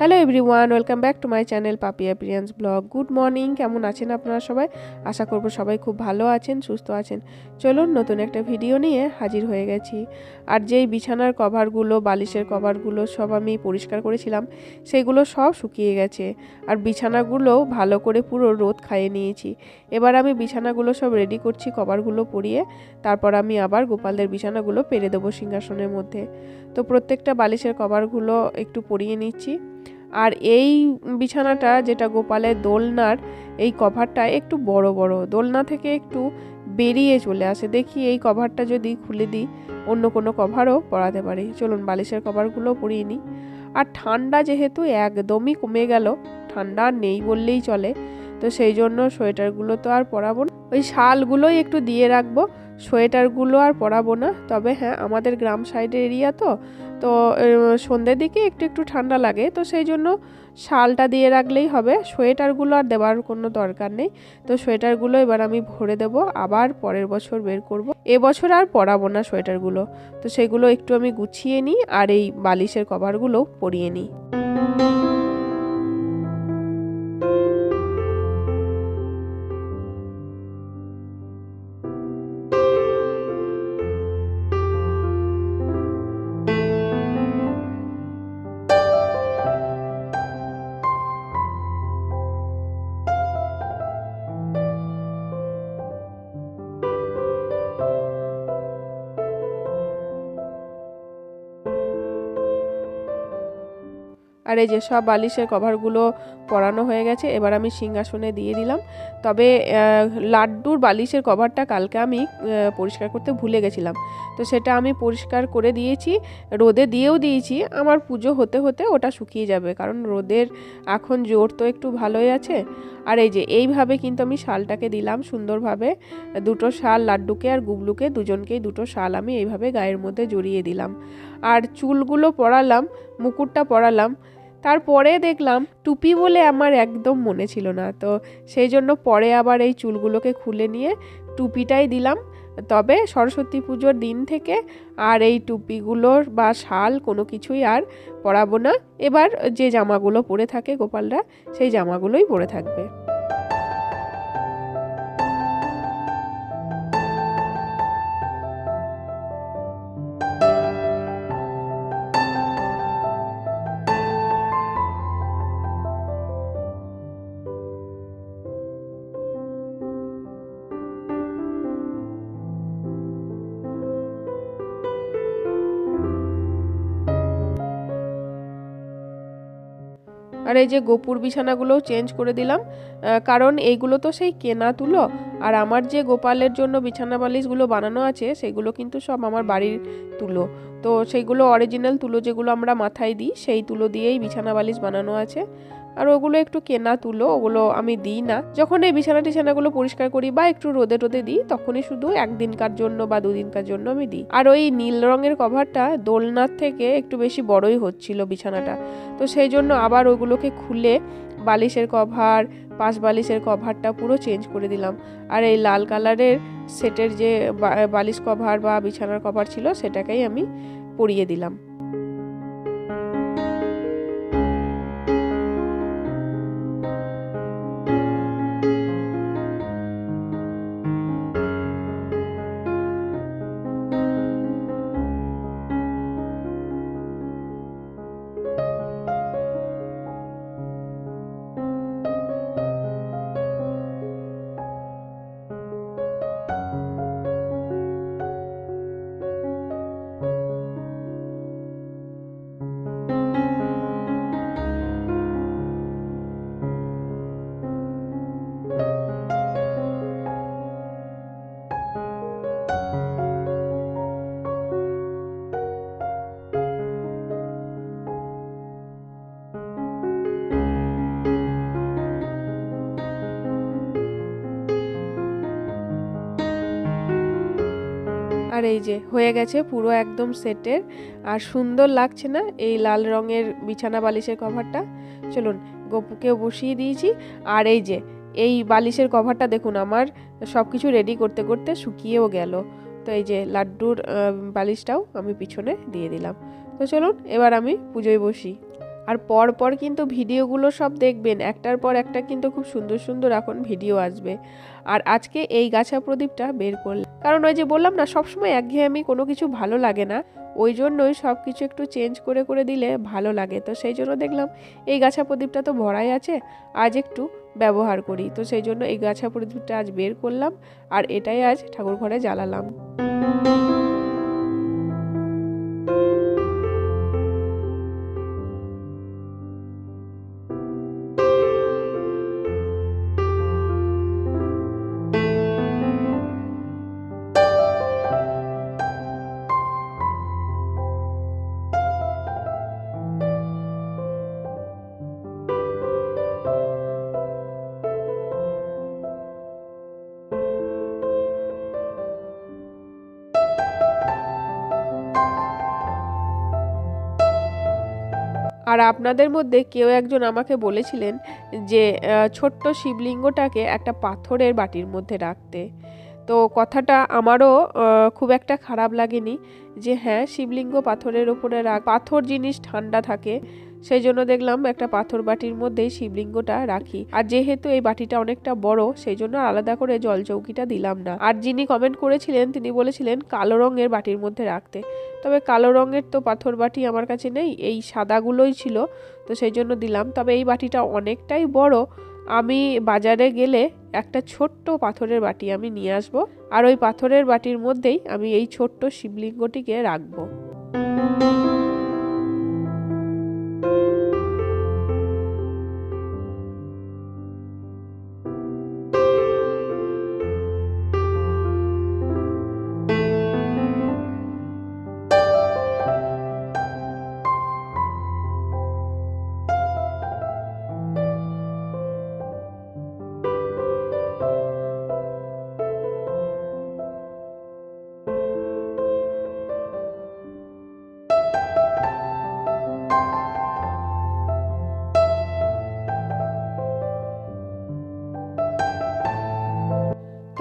Hello everyone welcome back to my channel puppy appearance blog good morning কেমন আছেন আপনারা সবাই? আশা করব সবাই খুব ভালো আছেন, সুস্থ আছেন। চলুন নতুন একটা ভিডিও নিয়ে হাজির হয়ে গেছি। আর যেই বিছানার কভারগুলো বালিশের কভারগুলো সব আমি পরিষ্কার করেছিলাম, সেগুলো সব শুকিয়ে গেছে। আর বিছানাগুলো ভালো করে পুরো রোদ খাইয়ে নিয়েছি। এবার আমি বিছানাগুলো সব রেডি করছি কভারগুলো পরিয়ে। তারপর আমি আবার গোপালদের বিছানাগুলো পেরে দেবো সিংহাসনের মধ্যে। তো প্রত্যেকটা বালিশের কভারগুলো একটু পরিয়ে নিচ্ছি। আর এই বিছানাটা যেটা গোপালের দোলনার, এই কভারটা একটু বড় বড়। দোলনা থেকে একটু বেরিয়ে চলে আসে। দেখি এই কভারটা যদি খুলে দিই, অন্য কোনো কভারও পরাতে পারি। চলুন বালিশের কভারগুলো পরিয়ে নিই। আর ঠান্ডা যেহেতু একদমই কমে গেল, ঠান্ডা নেই বললেই চলে। তো সেই জন্য সোয়েটারগুলো তো আর পরাবো না। ওই শালগুলোই একটু দিয়ে রাখব। সোয়েটারগুলো আর পরাবো না। তবে হ্যাঁ আমাদের গ্রাম সাইডের এরিয়া তো। তো সন্ধ্যের দিকে একটু একটু ঠান্ডা লাগে। তো সেই জন্য শালটা দিয়ে রাখলেই হবে। সোয়েটারগুলো আর দেওয়ার কোনো দরকার নেই। তো সোয়েটারগুলো এবার আমি ভরে দেব। আবার পরের বছর বের করব। এবছর আর পরাবো না সোয়েটারগুলো। তো সেগুলো একটু আমি গুছিয়ে নিই আর এই বালিশের কভারগুলো পরিয়ে নিই। আর এই যে সব বালিশের কভারগুলো পরানো হয়ে গেছে, এবার আমি সিংহাসনে দিয়ে দিলাম। তবে লাড্ডুর বালিশের কভারটা কালকে আমি পরিষ্কার করতে ভুলে গেছিলাম। তো সেটা আমি পরিষ্কার করে দিয়েছি, রোদে দিয়েও দিয়েছি। আমার পুজো হতে হতে ওটা শুকিয়ে যাবে, কারণ রোদের এখন জোর তো একটু ভালোই আছে। আর এই যে, এইভাবে কিন্তু আমি শালটাকে দিলাম সুন্দরভাবে। দুটো শাল, লাড্ডুকে আর গুবলুকে দুজনকেই দুটো শাল আমি এইভাবে গায়ের মধ্যে জড়িয়ে দিলাম। আর চুলগুলো পরালাম, মুকুটটা পরালাম তারপরে দেখলাম টুপি বলে আমার একদম মনে ছিল না। তো সেই জন্য পরে আবার এই চুলগুলোকে খুলে নিয়ে টুপিটাই দিলাম। তবে সরস্বতী পুজোর দিন থেকে আর এই টুপিগুলোর বা শাল কোনো কিছুই আর পরাবো না। এবার যে জামাগুলো পরে থাকে গোপালরা, সেই জামাগুলোই পরে থাকবে। আর এই যে গোপুর বিছানাগুলোও চেঞ্জ করে দিলাম। কারণ এইগুলো তো সেই কেনা তুলো। আর আমার যে গোপালের জন্য বিছানা বালিশগুলো বানানো আছে, সেগুলো কিন্তু সব আমার বাড়ির তুলো। তো সেইগুলো অরিজিনাল তুলো যেগুলো আমরা মাথায় দিই, সেই তুলো দিয়েই বিছানা বালিশ বানানো আছে। আর ওগুলো একটু কেনা তুলো, ওগুলো আমি দিই না। যখন এই বিছানা টিছানাগুলো পরিষ্কার করি বা একটু রোদে টোদে দিই, তখনই শুধু একদিনকার জন্য বা দুদিনকার জন্য আমি দিই। আর ওই নীল রঙের কভারটা দোলনার থেকে একটু বেশি বড়ই হচ্ছিল বিছানাটা। তো সেই জন্য আবার ওগুলোকে খুলে বালিশের কভার, পাশ বালিশের কভারটা পুরো চেঞ্জ করে দিলাম। আর এই লাল কালারের সেটের যে বালিশ কভার বা বিছানার কভার ছিল সেটাকেই আমি পরিয়ে দিলাম। আর এই যে, হয়ে গেছে পুরো একদম সেটের। আর সুন্দর লাগছে না এই লাল রঙের বিছানা বালিশের কভারটা? চলুন, গপুকেও বসিয়ে দিয়েছি। আর এই যে, এই বালিশের কভারটা দেখুন, আমার সব কিছু রেডি করতে করতে শুকিয়েও গেল। তো এই যে, লাড্ডুর বালিশটাও আমি পিছনে দিয়ে দিলাম। তো চলুন, এবার আমি পুজোয় বসি। আর পর পর কিন্তু ভিডিওগুলো সব দেখবেন। একটার পর একটা কিন্তু খুব সুন্দর সুন্দর এখন ভিডিও আসবে। আর আজকে এই গাছা প্রদীপটা বের করলাম। কারণ ওই যে বললাম না, সবসময় একঘেয়েমি কোনো কিছু ভালো লাগে না। ওই জন্যই সব কিছু একটু চেঞ্জ করে করে দিলে ভালো লাগে। তো সেই জন্য দেখলাম এই গাছা প্রদীপটা তো ভরাই আছে, আজ একটু ব্যবহার করি। তো সেই জন্য এই গাছা প্রদীপটা আজ বের করলাম, আর এটাই আজ ঠাকুর ঘরে জ্বালালাম। আর আপনাদের মধ্যে কেউ একজন আমাকে বলেছিলেন যে ছোট্ট শিবলিঙ্গটাকে একটা পাথরের বাটির মধ্যে রাখতে। তো কথাটা আমারও খুব একটা খারাপ লাগেনি যে হ্যাঁ শিবলিঙ্গ পাথরের ওপরে রাখ, পাথর জিনিস ঠান্ডা থাকে সেই জন্য দেখলাম একটা পাথর বাটির মধ্যেই শিবলিঙ্গটা রাখি। আর যেহেতু এই বাটিটা অনেকটা বড়, সেই জন্য আলাদা করে জল চৌকিটা দিলাম না। আর যিনি কমেন্ট করেছিলেন, তিনি বলেছিলেন কালো রঙের বাটির মধ্যে রাখতে। তবে কালো রঙের তো পাথর বাটি আমার কাছে নেই, এই সাদাগুলোই ছিল, তো সেই জন্য দিলাম। তবে এই বাটিটা অনেকটাই বড়। আমি বাজারে গেলে একটা ছোট্ট পাথরের বাটি আমি নিয়ে আসব। আর ওই পাথরের বাটির মধ্যেই আমি এই ছোট্ট শিবলিঙ্গটিকে রাখব।